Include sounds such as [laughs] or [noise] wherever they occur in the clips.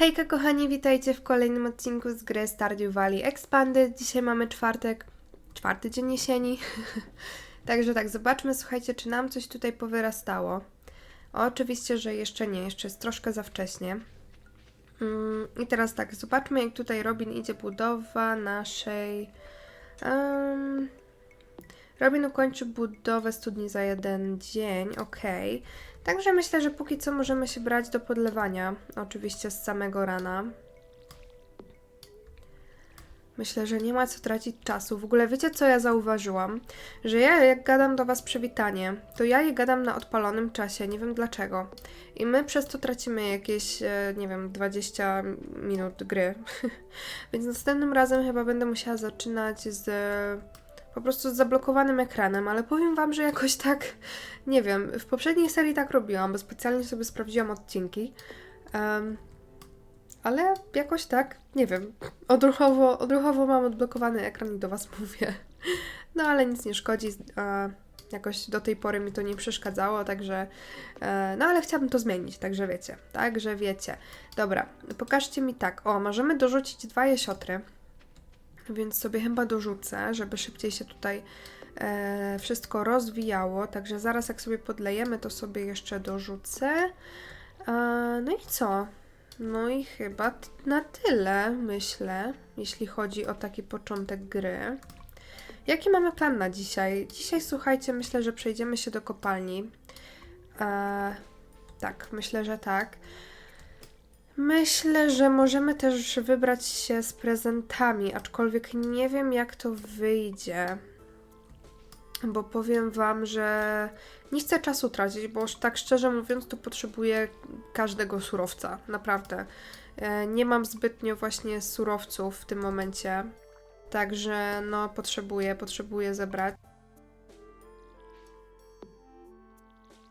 Hejka kochani, witajcie w kolejnym odcinku z gry Stardew Valley Expanded. Dzisiaj mamy czwartek, czwarty dzień jesieni. [laughs] Także tak, zobaczmy, słuchajcie, czy nam coś tutaj powyrastało. Oczywiście, że jeszcze nie, jeszcze jest troszkę za wcześnie. Mm, I teraz tak, zobaczmy jak tutaj Robin idzie budowa naszej... Um, Robin ukończy budowę studni za jeden dzień, okej. Także myślę, że póki co możemy się brać do podlewania. Oczywiście z samego rana. Myślę, że nie ma co tracić czasu. W ogóle wiecie, co ja zauważyłam? Że ja, jak gadam do Was przywitanie, to ja je gadam na odpalonym czasie. Nie wiem dlaczego. I my przez to tracimy jakieś, e, nie wiem, 20 minut gry. [laughs] Więc następnym razem chyba będę musiała zaczynać z po prostu z zablokowanym ekranem, ale powiem Wam, że jakoś tak, nie wiem, w poprzedniej serii tak robiłam, bo specjalnie sobie sprawdziłam odcinki, um, ale jakoś tak, nie wiem, odruchowo, odruchowo mam odblokowany ekran i do Was [laughs] mówię. No ale nic nie szkodzi, e, jakoś do tej pory mi to nie przeszkadzało, także, e, no ale chciałabym to zmienić, także wiecie, także wiecie. Dobra, pokażcie mi tak, o, możemy dorzucić dwa jesiotry, więc sobie chyba dorzucę, żeby szybciej się tutaj e, wszystko rozwijało. Także zaraz jak sobie podlejemy, to sobie jeszcze dorzucę. E, no i co? No i chyba na tyle, myślę, jeśli chodzi o taki początek gry. Jaki mamy plan na dzisiaj? Dzisiaj, słuchajcie, myślę, że przejdziemy się do kopalni. E, tak, myślę, że tak. Myślę, że możemy też wybrać się z prezentami, aczkolwiek nie wiem, jak to wyjdzie. Bo powiem Wam, że nie chcę czasu tracić, bo tak szczerze mówiąc, to potrzebuję każdego surowca. Naprawdę. E, Nie mam zbytnio właśnie surowców w tym momencie. Także no, potrzebuję, potrzebuję zebrać.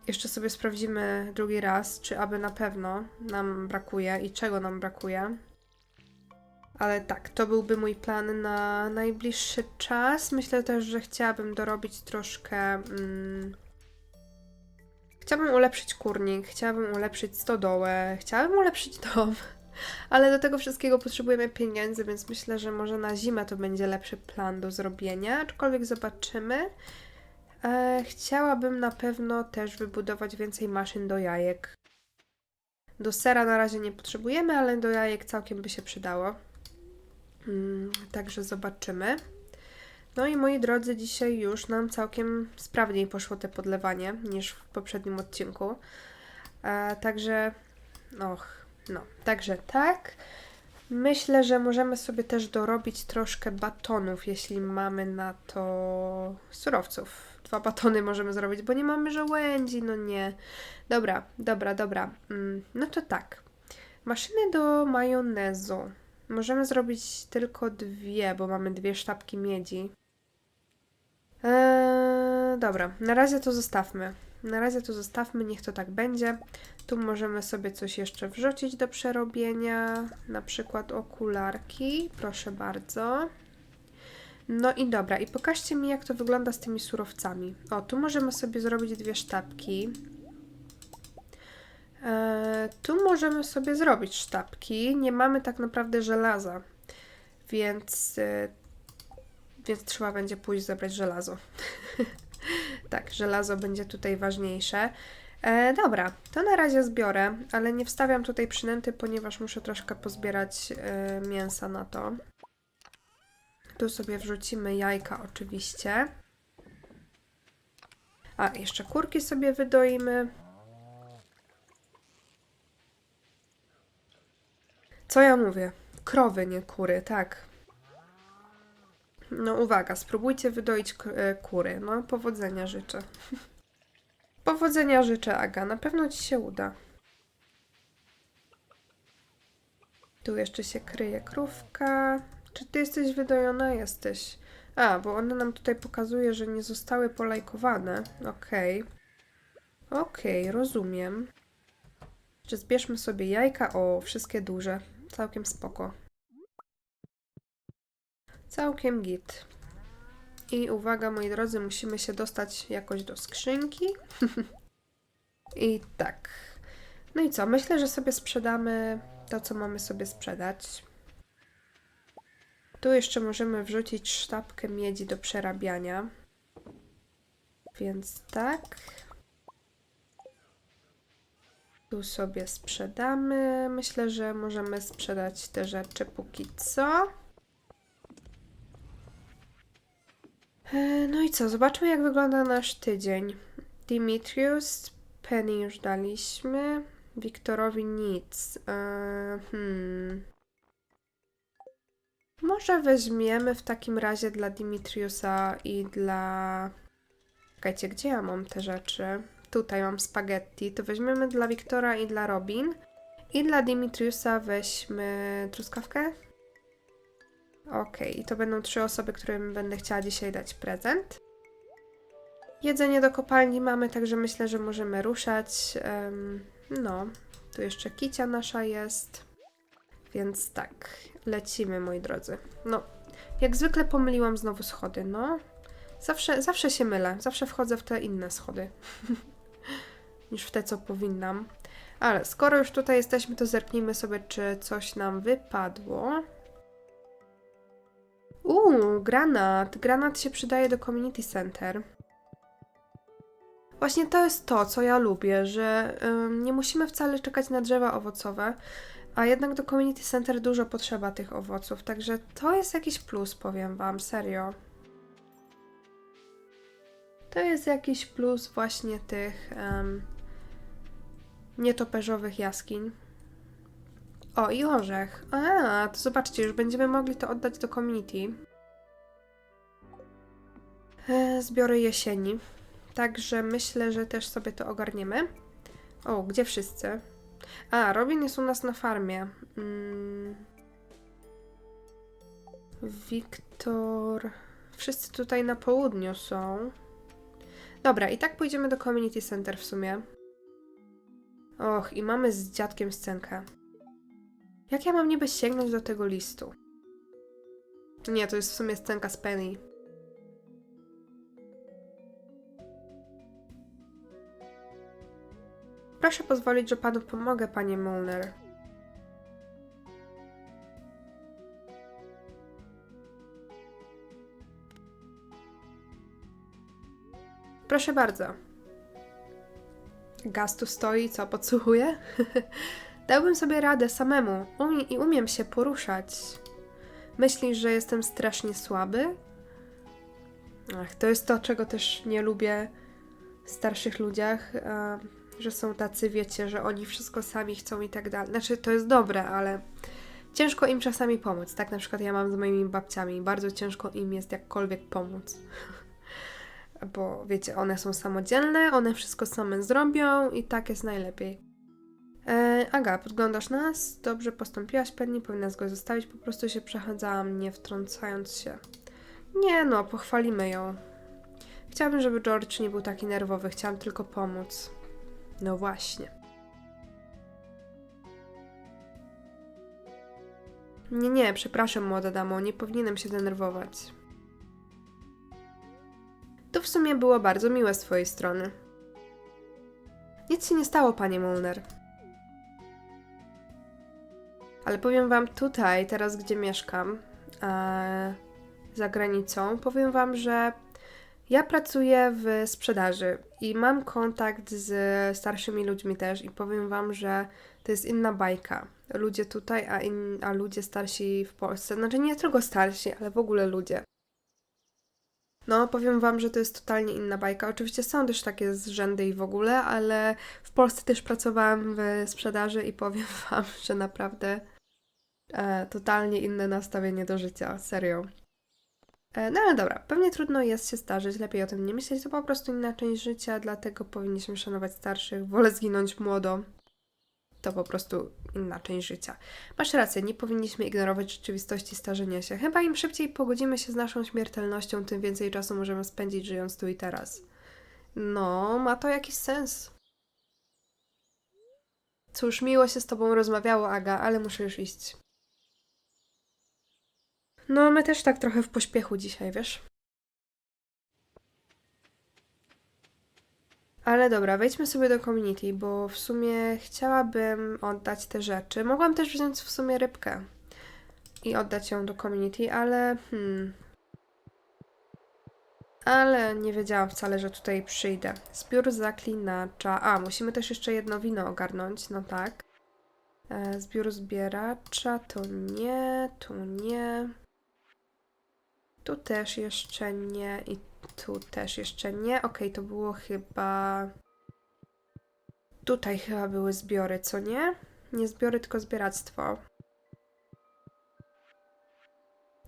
Jeszcze sobie sprawdzimy drugi raz, czy aby na pewno nam brakuje i czego nam brakuje. Ale tak, to byłby mój plan na najbliższy czas. Myślę też, że chciałabym dorobić troszkę. Mm, chciałabym ulepszyć kurnik, chciałabym ulepszyć stodołę, chciałabym ulepszyć dom. [laughs] Ale do tego wszystkiego potrzebujemy pieniędzy, więc myślę, że może na zimę to będzie lepszy plan do zrobienia. Aczkolwiek zobaczymy. E, chciałabym na pewno też wybudować więcej maszyn do jajek. Do sera na razie nie potrzebujemy, ale do jajek całkiem by się przydało. Mm, także zobaczymy. No i moi drodzy, dzisiaj już nam całkiem sprawniej poszło te podlewanie niż w poprzednim odcinku. E, także, och, no, także tak. Myślę, że możemy sobie też dorobić troszkę batonów, jeśli mamy na to surowców. Dwa batony możemy zrobić, bo nie mamy żołędzi, no nie. Dobra, dobra, dobra. Mm, No to tak. Maszyny do majonezu. Możemy zrobić tylko dwie, bo mamy dwie sztabki miedzi. Eee, dobra, na razie to zostawmy. Na razie to zostawmy, niech to tak będzie. Tu możemy sobie coś jeszcze wrzucić do przerobienia, na przykład okularki, proszę bardzo. No i dobra, i pokażcie mi, jak to wygląda z tymi surowcami. O, tu możemy sobie zrobić dwie sztabki. E, tu możemy sobie zrobić sztabki. Nie mamy tak naprawdę żelaza, więc, e, więc trzeba będzie pójść zebrać żelazo. [laughs] tak, żelazo będzie tutaj ważniejsze. E, dobra, to na razie zbiorę, ale nie wstawiam tutaj przynęty, ponieważ muszę troszkę pozbierać e, mięsa na to. Tu sobie wrzucimy jajka oczywiście. A, jeszcze kurki sobie wydoimy. Co ja mówię? Krowy, nie kury, tak. No uwaga, spróbujcie wydoić e, kury. No, powodzenia życzę. [laughs] Powodzenia życzę, Aga. Na pewno ci się uda. Tu jeszcze się kryje krówka. Czy ty jesteś wydojona? Jesteś. A, bo ona nam tutaj pokazuje, że nie zostały polajkowane. Okej. Okej, rozumiem. Czy zbierzmy sobie jajka? O, wszystkie duże. Całkiem spoko. Całkiem git. I uwaga, moi drodzy, musimy się dostać jakoś do skrzynki. [laughs] I tak. No i co? Myślę, że sobie sprzedamy To, co mamy sobie sprzedać. Tu jeszcze możemy wrzucić sztabkę miedzi do przerabiania. Więc tak. Tu sobie sprzedamy. Myślę, że możemy sprzedać te rzeczy póki co. E, No i co? Zobaczmy, jak wygląda nasz tydzień. Dimitrius, Penny już daliśmy. Wiktorowi nic. E, hmm. Może weźmiemy w takim razie dla Dimitriusa i dla. Czekajcie, gdzie ja mam te rzeczy? Tutaj mam spaghetti. To weźmiemy dla Wiktora i dla Robin. I dla Dimitriusa weźmy truskawkę. Okej, i to będą trzy osoby, którym będę chciała dzisiaj dać prezent. Jedzenie do kopalni mamy, także myślę, że możemy ruszać. Em, no, tu jeszcze kicia nasza jest. Więc tak, lecimy, moi drodzy. No, jak zwykle pomyliłam znowu schody, no. Zawsze, zawsze się mylę, zawsze wchodzę w te inne schody. [laughs] niż w te, co powinnam. Ale skoro już tutaj jesteśmy, to zerknijmy sobie, czy coś nam wypadło. Uuu, granat. Granat się przydaje do community center. Właśnie to jest to, co ja lubię, że ym, nie musimy wcale czekać na drzewa owocowe, a jednak do community center dużo potrzeba tych owoców, także to jest jakiś plus, powiem wam, serio. To jest jakiś plus właśnie tych um, nietoperzowych jaskiń. O, i orzech. A, to zobaczcie, już będziemy mogli to oddać do community. E, zbiory jesieni. Także myślę, że też sobie to ogarniemy. O, gdzie wszyscy? A, Robin jest u nas na farmie. Mm. Wiktor. Wszyscy tutaj na południu są. Dobra, i tak pójdziemy do community center w sumie. Och, i mamy z dziadkiem scenkę. Jak ja mam niby sięgnąć do tego listu? Nie, to jest w sumie scenka z Penny. Proszę pozwolić, że panu pomogę, panie Molner. Proszę bardzo. Gaz tu stoi, co podsłuchuje? [laughs] Dałbym sobie radę samemu umie i umiem się poruszać. Myślisz, że jestem strasznie słaby? Ach, to jest to, czego też nie lubię w starszych ludziach, że są tacy, wiecie, że oni wszystko sami chcą i tak dalej. Znaczy, to jest dobre, ale ciężko im czasami pomóc. Tak na przykład ja mam z moimi babciami. Bardzo ciężko im jest jakkolwiek pomóc. [laughs] Bo wiecie, one są samodzielne, one wszystko same zrobią i tak jest najlepiej. E, Aga, podglądasz nas? Dobrze postąpiłaś, pewnie powinnaś go zostawić. Po prostu się przechadzałam, nie wtrącając się. Nie no, pochwalimy ją. Chciałabym, żeby George nie był taki nerwowy, chciałam tylko pomóc. No właśnie. Nie, nie, przepraszam, młoda damo, nie powinienem się denerwować. To w sumie było bardzo miłe z twojej strony. Nic się nie stało, panie Molner. Ale powiem wam tutaj, teraz gdzie mieszkam, e, za granicą, powiem wam, że ja pracuję w sprzedaży i mam kontakt z starszymi ludźmi też i powiem wam, że to jest inna bajka. Ludzie tutaj, a, in, a ludzie starsi w Polsce, znaczy nie tylko starsi, ale w ogóle ludzie. No, powiem wam, że to jest totalnie inna bajka. Oczywiście są też takie zrzędy i w ogóle, ale w Polsce też pracowałam w sprzedaży i powiem [laughs] wam, że naprawdę e, totalnie inne nastawienie do życia, serio. E, no ale dobra, pewnie trudno jest się starzyć, lepiej o tym nie myśleć, to po prostu inna część życia, dlatego powinniśmy szanować starszych. Wolę zginąć młodo. To po prostu inna część życia. Masz rację, nie powinniśmy ignorować rzeczywistości starzenia się. Chyba im szybciej pogodzimy się z naszą śmiertelnością, tym więcej czasu możemy spędzić żyjąc tu i teraz. No, ma to jakiś sens. Cóż, miło się z tobą rozmawiało, Aga, ale muszę już iść. No, my też tak trochę w pośpiechu dzisiaj, wiesz? Ale dobra, wejdźmy sobie do community, bo w sumie chciałabym oddać te rzeczy. Mogłam też wziąć w sumie rybkę i oddać ją do community, ale hmm. Ale nie wiedziałam wcale, że tutaj przyjdę. Zbiór zaklinacza. A, musimy też jeszcze jedno wino ogarnąć, no tak. E, zbiór zbieracza, to nie, tu nie. Tu też jeszcze nie i tu też jeszcze nie. Okej, to było chyba... Tutaj chyba były zbiory, co nie? Nie zbiory, tylko zbieractwo.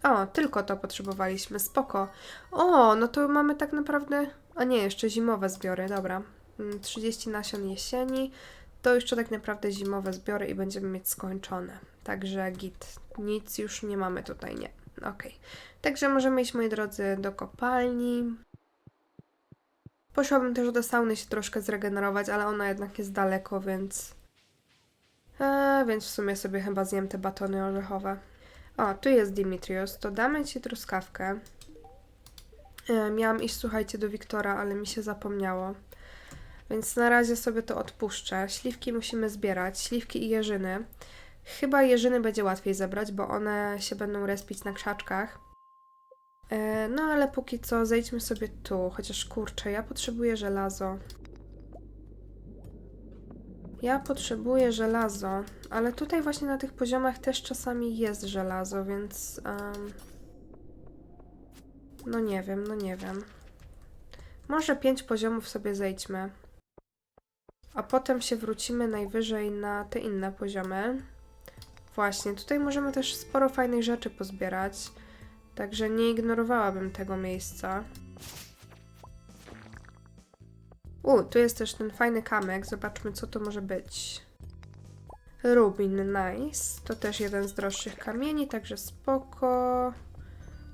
O, tylko to potrzebowaliśmy, spoko. O, no to mamy tak naprawdę... A nie, jeszcze zimowe zbiory, dobra. Mm, 30 nasion jesieni. To jeszcze tak naprawdę zimowe zbiory i będziemy mieć skończone. Także git. Nic już nie mamy tutaj, nie. Okej. Także możemy iść, moi drodzy, do kopalni. Poszłabym też do sauny się troszkę zregenerować, ale ona jednak jest daleko, więc... Eee, więc w sumie sobie chyba zjem te batony orzechowe. O, tu jest Dimitrios, to damy Ci truskawkę. E, miałam iść, słuchajcie, do Wiktora, ale mi się zapomniało. Więc na razie sobie to odpuszczę. Śliwki musimy zbierać, śliwki i jeżyny. Chyba jeżyny będzie łatwiej zebrać, bo one się będą respić na krzaczkach. E, no ale póki co zejdźmy sobie tu, chociaż kurczę, ja potrzebuję żelazo. Ja potrzebuję żelazo, ale tutaj właśnie na tych poziomach też czasami jest żelazo, więc... em, no nie wiem, no nie wiem. Może pięć poziomów sobie zejdźmy. A potem się wrócimy najwyżej na te inne poziomy. Właśnie, tutaj możemy też sporo fajnych rzeczy pozbierać. Także nie ignorowałabym tego miejsca. U, tu jest też ten fajny kamek. Zobaczmy, co to może być. Rubin, nice. To też jeden z droższych kamieni, także spoko.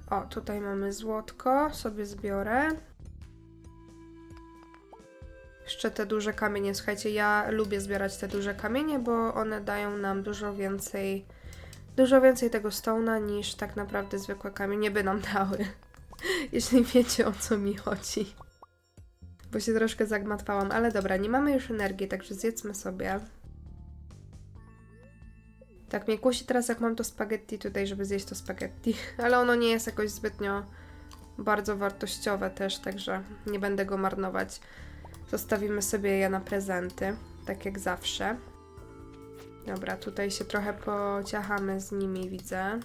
O, tutaj mamy złotko. Sobie zbiorę. Jeszcze te duże kamienie. Słuchajcie, ja lubię zbierać te duże kamienie, bo one dają nam dużo więcej dużo więcej tego stone'a niż tak naprawdę zwykłe kamienie by nam dały. [laughs] Jeśli wiecie o co mi chodzi. Bo się troszkę zagmatwałam, ale dobra, nie mamy już energii, także zjedzmy sobie. Tak mnie kusi teraz, jak mam to spaghetti tutaj, żeby zjeść to spaghetti. [laughs] Ale ono nie jest jakoś zbytnio bardzo wartościowe też, także nie będę go marnować. Zostawimy sobie je na prezenty, tak jak zawsze. Dobra, tutaj się trochę pociachamy z nimi, widzę.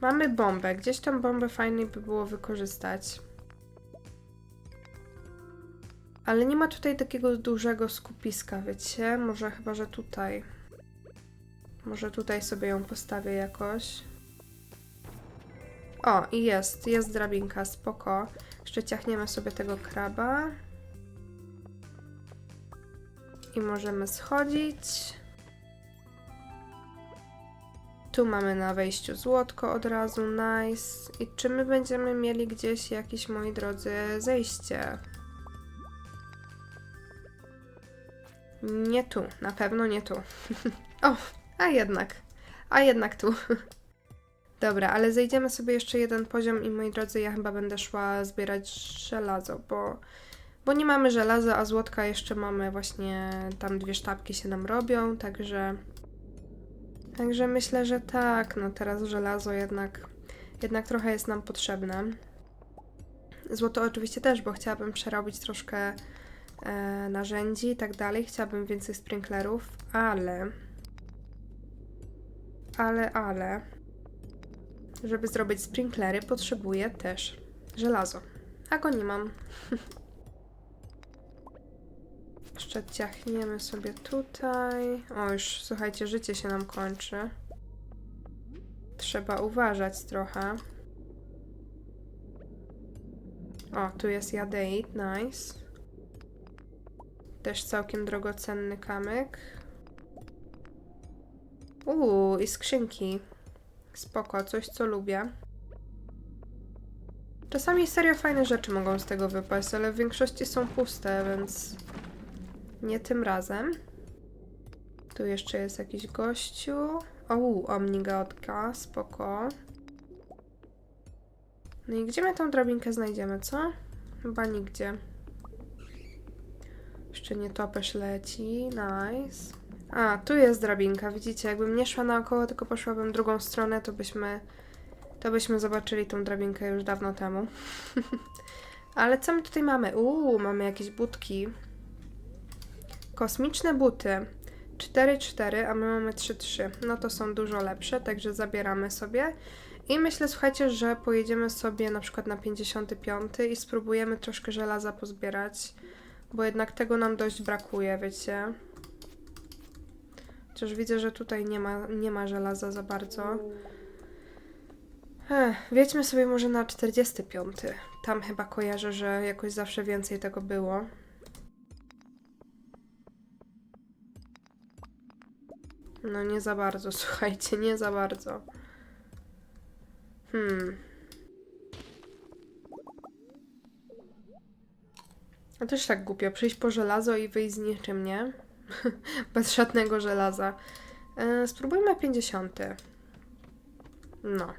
Mamy bombę. Gdzieś tą bombę fajniej by było wykorzystać. Ale nie ma tutaj takiego dużego skupiska, wiecie? Może chyba, że tutaj. Może tutaj sobie ją postawię jakoś. O, i jest, jest drabinka, spoko. Jeszcze ciachniemy sobie tego kraba. I możemy schodzić. Tu mamy na wejściu złotko od razu, nice. I czy my będziemy mieli gdzieś jakieś, moi drodzy, zejście? Nie tu, na pewno nie tu. [laughs] o, a jednak, a jednak tu. [laughs] Dobra, ale zejdziemy sobie jeszcze jeden poziom i moi drodzy, ja chyba będę szła zbierać żelazo, bo, bo nie mamy żelaza, a złotka jeszcze mamy właśnie, tam dwie sztabki się nam robią, także... Także myślę, że tak, no teraz żelazo jednak, jednak trochę jest nam potrzebne. Złoto oczywiście też, bo chciałabym przerobić troszkę e, narzędzi i tak dalej. Chciałabym więcej sprinklerów, ale... Ale, ale... Żeby zrobić sprinklery potrzebuję też żelazo. A go nie mam. [laughs] Jeszcze ciachniemy sobie tutaj. O, już słuchajcie, życie się nam kończy. Trzeba uważać trochę. O, tu jest jadeit, nice. Też całkiem drogocenny kamyk. Uuu, i skrzynki. Spoko, coś co lubię. Czasami serio fajne rzeczy mogą z tego wypaść, ale w większości są puste, więc nie tym razem. Tu jeszcze jest jakiś gościu. O, omnigotka, spoko. No i gdzie my tą drabinkę znajdziemy, co? Chyba nigdzie. Jeszcze nie topesz leci, nice. A, tu jest drabinka, widzicie, jakbym nie szła naokoło, tylko poszłabym drugą stronę, to byśmy, to byśmy zobaczyli tą drabinkę już dawno temu. [laughs] Ale co my tutaj mamy? Uuu, mamy jakieś budki. Kosmiczne buty. 4-4, a my mamy 3-3. No to są dużo lepsze, także zabieramy sobie. I myślę, słuchajcie, że pojedziemy sobie na przykład na 55 i spróbujemy troszkę żelaza pozbierać, bo jednak tego nam dość brakuje, wiecie. Chociaż widzę, że tutaj nie ma, nie ma żelaza za bardzo. Ech, wiedźmy sobie może na 45. Tam chyba kojarzę, że jakoś zawsze więcej tego było. No nie za bardzo, [laughs] słuchajcie, nie za bardzo. Hmm. A też tak głupio, przyjść po żelazo i wyjść z niczym, nie? [laughs] Bez żadnego żelaza. E, spróbujmy 50. No.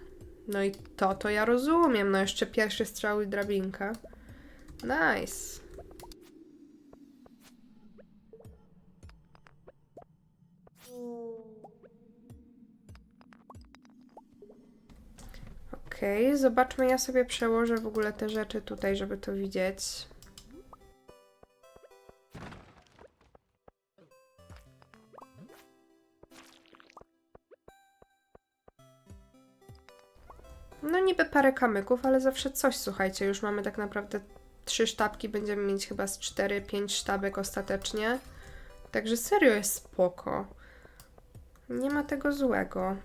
No i to, to ja rozumiem. No jeszcze pierwszy strzał i drabinka. Nice. Okej, zobaczmy, ja sobie przełożę w ogóle te rzeczy tutaj, żeby to widzieć. Niby parę kamyków, ale zawsze coś, słuchajcie, już mamy tak naprawdę trzy sztabki, będziemy mieć chyba z 4-5 sztabek ostatecznie. Także serio jest spoko. Nie ma tego złego.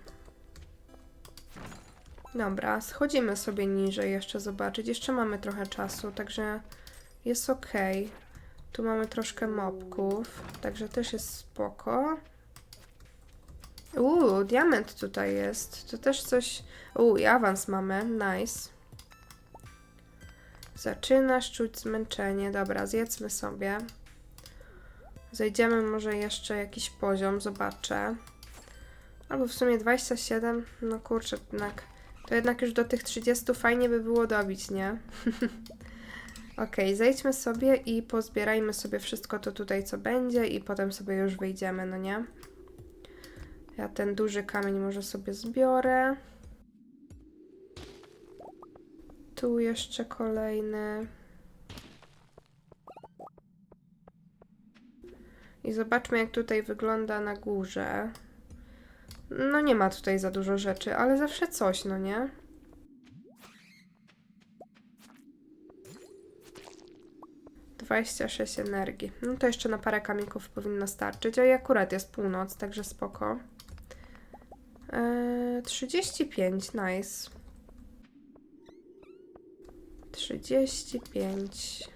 Dobra, schodzimy sobie niżej jeszcze zobaczyć. Jeszcze mamy trochę czasu, także jest ok. Tu mamy troszkę mopków, także też jest spoko. Uuu, diament tutaj jest. To też coś... Uuu, i awans mamy. Nice. Zaczynasz czuć zmęczenie. Dobra, zjedzmy sobie. Zejdziemy może jeszcze jakiś poziom, zobaczę. Albo w sumie 27. No kurczę, jednak... To jednak już do tych 30 fajnie by było dobić, nie? [laughs] Ok, zejdźmy sobie i pozbierajmy sobie wszystko to tutaj, co będzie i potem sobie już wyjdziemy, no nie? Ja ten duży kamień może sobie zbiorę. Tu jeszcze kolejny. I zobaczmy, jak tutaj wygląda na górze. No nie ma tutaj za dużo rzeczy, ale zawsze coś, no nie? Dwadzieścia sześć energii. No to jeszcze na parę kamieków powinno starczyć. A i akurat jest północ, także spoko. Eee, 35, nice. 35.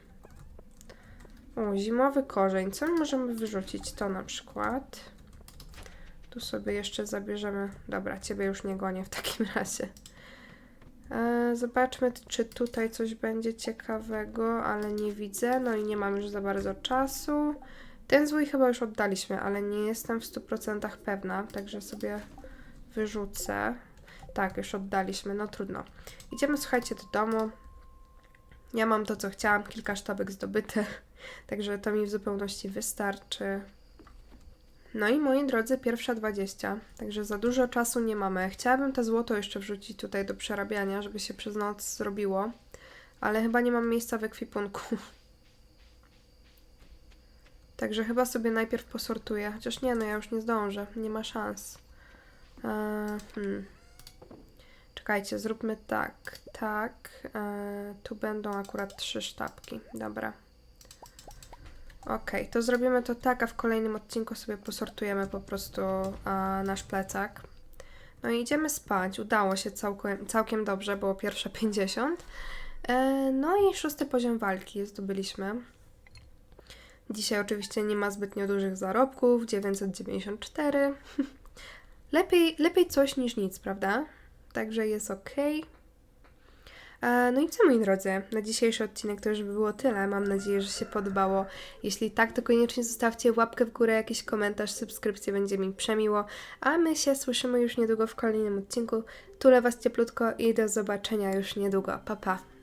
O, zimowy korzeń. Co my możemy wyrzucić? To na przykład. Tu sobie jeszcze zabierzemy. Dobra, ciebie już nie gonię w takim [laughs] razie. Eee, zobaczmy, czy tutaj coś będzie ciekawego, ale nie widzę. No i nie mam już za bardzo czasu. Ten złój chyba już oddaliśmy, ale nie jestem w 100% pewna, także sobie wyrzucę. Tak, już oddaliśmy, no trudno. Idziemy, słuchajcie, do domu. Ja mam to, co chciałam, kilka sztabek zdobyte, [laughs] także to mi w zupełności wystarczy. No i moi drodzy, pierwsza 20, także za dużo czasu nie mamy. Chciałabym to złoto jeszcze wrzucić tutaj do przerabiania, żeby się przez noc zrobiło, ale chyba nie mam miejsca w ekwipunku. [laughs] Także chyba sobie najpierw posortuję, chociaż nie, no ja już nie zdążę, nie ma szans. Eee, hmm. Czekajcie, zróbmy tak, tak. Eee, tu będą akurat trzy sztabki. Dobra. Ok, to zrobimy to tak, a w kolejnym odcinku sobie posortujemy po prostu a, nasz plecak. No i idziemy spać. Udało się całkiem, całkiem dobrze, było pierwsze 50. Eee, no i szósty poziom walki zdobyliśmy. Dzisiaj oczywiście nie ma zbytnio dużych zarobków, 994. [laughs] Lepiej, lepiej coś niż nic, prawda? Także jest ok. E, No i co moi drodzy, na dzisiejszy odcinek to już by było tyle. Mam nadzieję, że się podobało. Jeśli tak, to koniecznie zostawcie łapkę w górę, jakiś komentarz, subskrypcję, będzie mi przemiło. A my się słyszymy już niedługo w kolejnym odcinku. Tulę Was cieplutko i do zobaczenia już niedługo. Pa, pa!